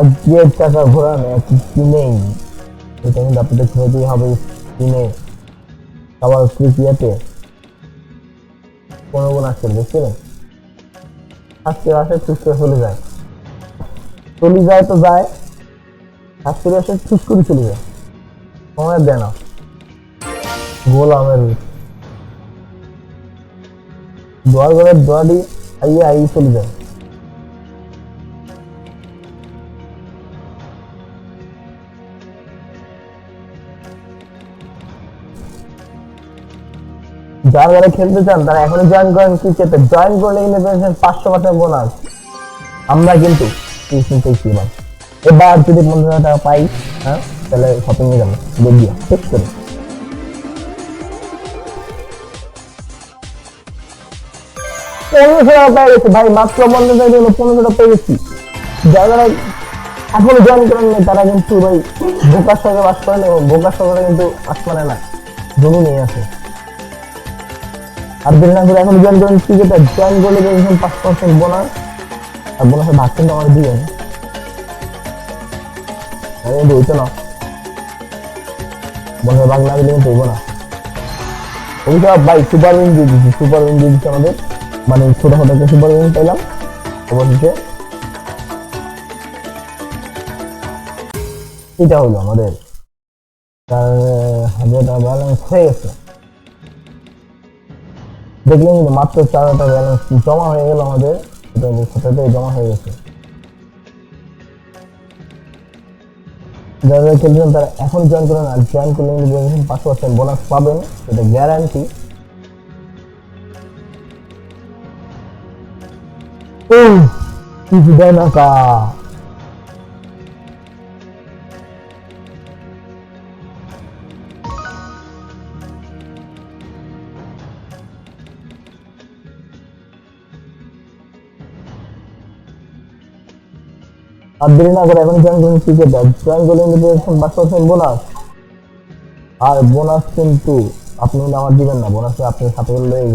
ভাগ্যের টাকা ঘোরানো কি নেই? এটা কিন্তু আপনাদের হবে আবার কোনো বুঝছিলেন আসে চলে যায়। চলে যায় তো যায়। আজকে আসে চুস করে চলে যায়। সময় দেয় না। গোলামের দোয়া করে দোয়াটি আইয়ে আইয়ে চলে যায়। যারা যারা খেলতে চান, তারা এখনই জয়েন করেন ক্রিকেটে জয়েন করলে কিন্তু পেয়েছেন পাঁচশো পার্সেন্ট বোনাস আমরা কিন্তু ছিলাম এবার যদি পনেরো হাজার টাকা পাই হ্যাঁ তাহলে শপিং এ যাব। দেখিয়া ঠিক করে। পনেরোশো টাকা পেয়ে গেছি ভাই, মাত্র পনেরো টাকা দিলে পনেরোশো টাকা পেয়ে গেছি। যারা এখনও জয়েন করেন নাই, তারা কিন্তু ভাই বোকার সঙ্গে বাস করেন এবং বোকার সঙ্গে কিন্তু আসমানে না। জমি নেই আছে করে এখন জয়েন করলে পাঁচ পার্সেন্ট আর বোনাসের ভাগ কিন্তু আমার কিন্তু হইতো না। ভাগ না দিলে কিন্তু না। ওইটা ভাই, সুপার উইন দিয়ে দিচ্ছি সুপার উইন দিয়ে আমাদের। মানে ছোট একটা সুপার উইন অবশেষে এটা হলো আমাদের। হাজার ব্যালেন্স হয়ে গেছে। দেখলেন কিন্তু মাত্র চার হাজার ব্যালেন্স জমা হয়ে গেল আমাদের খাতাতে জমা হয়ে গেছে। যারা খেলছেন তারা এখন জয়েন করেন আর জয়েন করলে কিন্তু পাঁচ পার্সেন্ট বোনাস পাবেন, এটা গ্যারান্টি ও কিছু দেয় না কা আর দেরি না করে এখন জয়েন করুন ক্রিকেট। জয়েন করলে পেয়েছেন পাঁচ বোনাস আর বোনাস কিন্তু আপনি আমার দিবেন না বোনাসে আপনি সাথে করে লয়ে